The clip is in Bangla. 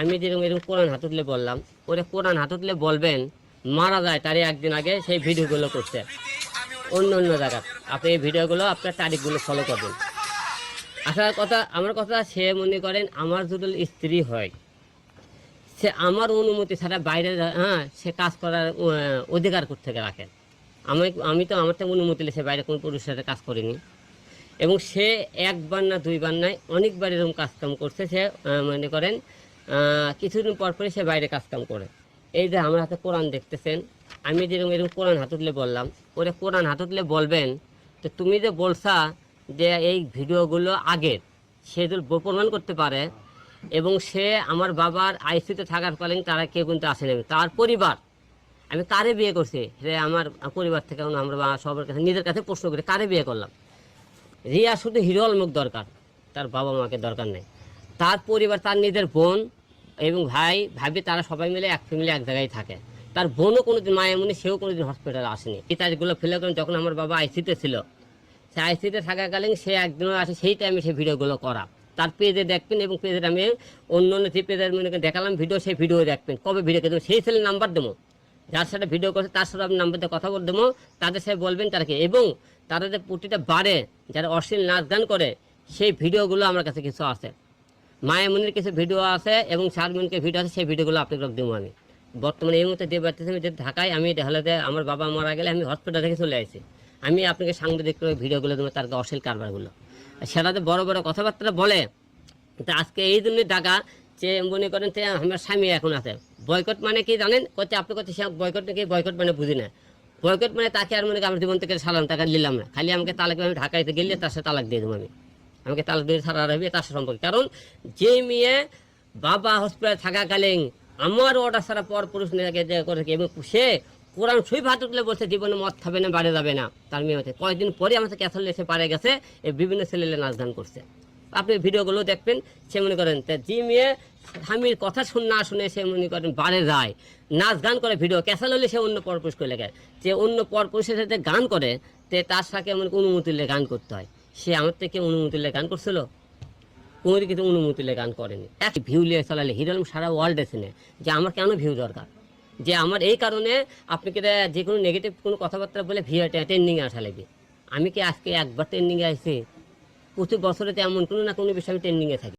আমি যেরকম এরকম কোরআন হাতুতলে বললাম, ওরা কোরআন হাতুতলে বলবেন, মারা যায় তারই একদিন আগে সেই ভিডিওগুলো করছে অন্য অন্য জায়গা। আপনি এই ভিডিওগুলো আপনার তারিখগুলো ফলো করবেন। আসার কথা, আমার কথা সে মনে করেন আমার যদি স্ত্রী হয়, সে আমার অনুমতি ছাড়া বাইরে হ্যাঁ সে কাজ করার অধিকার থেকে রাখে? আমি আমি তো আমার তো অনুমতি সে বাইরে কোনো পুরুষের সাথে কাজ করিনি। এবং সে একবার না দুইবার নয় অনেকবার এরকম কাজকাম করছে, সে মনে করেন কিছুদিন পর পরে সে বাইরে কাজকাম করে। এই যে আমার হাতে কোরআন দেখতেছেন, আমি যেরকম এরকম কোরআন হাতুতলে বললাম, ওরা কোরআন হাতুতলে বলবেন, তো তুমি যে বলছা যে এই ভিডিওগুলো আগের, সে যদি প্রমাণ করতে পারে, এবং সে আমার বাবার আইসিতে থাকার কালীন তারা কেউ কিন্তু আসেনি তার পরিবার, আমি কারে বিয়ে করছি? সে আমার পরিবার থেকে আমরা সবার কাছে নিজের কাছে প্রশ্ন করি, কারে বিয়ে করলাম? রিয়া শুধু হিরো আলমুক দরকার, তার বাবা মাকে দরকার নেই। তার পরিবার, তার নিজের বোন এবং ভাই, ভাবি তারা সবাই মিলে এক ফ্যামিলি এক জায়গায় থাকে। তার বোনও কোনোদিন মায়ামনি সেও কোনোদিন হসপিটালে আসেনি। তারিখগুলো ফিল করেন যখন আমার বাবা আইসিতে ছিল। সে আইসিতে থাকাকালীন সে একদিনও আসে, সেই টাইমে সেই ভিডিওগুলো করা। তার পেজে দেখবেন এবং পেজের আমি অন্য অন্য যে পেজের মনে দেখালাম ভিডিও সেই ভিডিও দেখবেন। কবে ভিডিও দেবো? সেই ছেলে নাম্বার দেবো। যার সাথে ভিডিও করছে, তার সাথে আপনি নাম্বার দিয়ে কথা বলে দেবো। তাদের সাথে বলবেন তারা কি? এবং তাদের প্রতিটা বারে যারা অশ্লীল নাচ গান করে, সেই ভিডিওগুলো আমার কাছে কিছু আছে। মায়ামনির কিছু ভিডিও আছে এবং শারমিনকে ভিডিও আছে, সেই ভিডিওগুলো আপনাকে দেবো আমি। বর্তমানে এই মুহূর্তে দিয়ে পারতেছি আমি ঢাকায়, আমি দেখালে আমার বাবা মারা গেলে আমি হসপিটাল থেকে চলে আসি। আমি আপনাকে সাংবাদিক ভিডিওগুলো দেবো, তার অশ্লীল কারবারগুলো। সেটা যে বড় বড় কথাবার্তা বলে, তো আজকে এই জন্যই ডাকা যে মনে করেন যে আমার স্বামী এখন আছে। বয়কট মানে কি জানেন? করছে আপনি করছে সে বয়কট নাকি বয়কট মানে বুঝি না। বয়কট মানে তাকে আর মনে আমার জীবন থেকে সালাম টাকা নিলাম না। খালি আমাকে তালাক আমি ঢাকাইতে গেলে তার সাথে তালাক দিয়ে দেবো আমি। আমাকে তালাক দিয়ে ছাড়া রাখবে তার সম্পর্কে। কারণ যে মেয়ে বাবা হসপিটালে থাকাকালীন আমার অর্ডার ছাড়া পর পুরুষ নিয়ে করে থাকে এবং সে কোরআন সুই ভাত উঠলে বলছে, জীবনে মদ খাবে না, বাড়ি যাবে না। তার মেয়ে হচ্ছে। কয়েকদিন পরে আমার কাছে ক্যাসল এসে পারে গেছে এই বিভিন্ন ছেলেলে নাচ গান করছে। আপনি ভিডিওগুলো দেখবেন, সে মনে করেন যে মেয়ে স্বামীর কথা শুন, না শুনে সে মনে করেন বারে যায়। নাচ গান করে ভিডিও ক্যাসাল হলে সে অন্য পরপুরুষ করে লেগে যে অন্য পরপুরুষের সাথে গান করে, তে তার সাথে মনে অনুমতি গান করতে হয়। সে আমার থেকে অনুমতি নিয়ে গান করছিল। কোনো কিন্তু অনুমতি গান করেনি। এক ভিউ নিয়ে চালালে হিরোলম সারা ওয়ার্ল্ডে শুনে যে আমার কেন ভিউ দরকার? যে আমার এই কারণে আপনি কি যে কোনো নেগেটিভ কোনো কথাবার্তা বলে ভিউ ট্রেন্ডিংয়ে আসা লাগবে। আমি কি আজকে একবার ট্রেন্ডিংয়ে আসছি প্রতি বছরে তো এমন কোনো না কোনো বিষয়ে আমি ট্রেন্ডিংয়ে থাকি।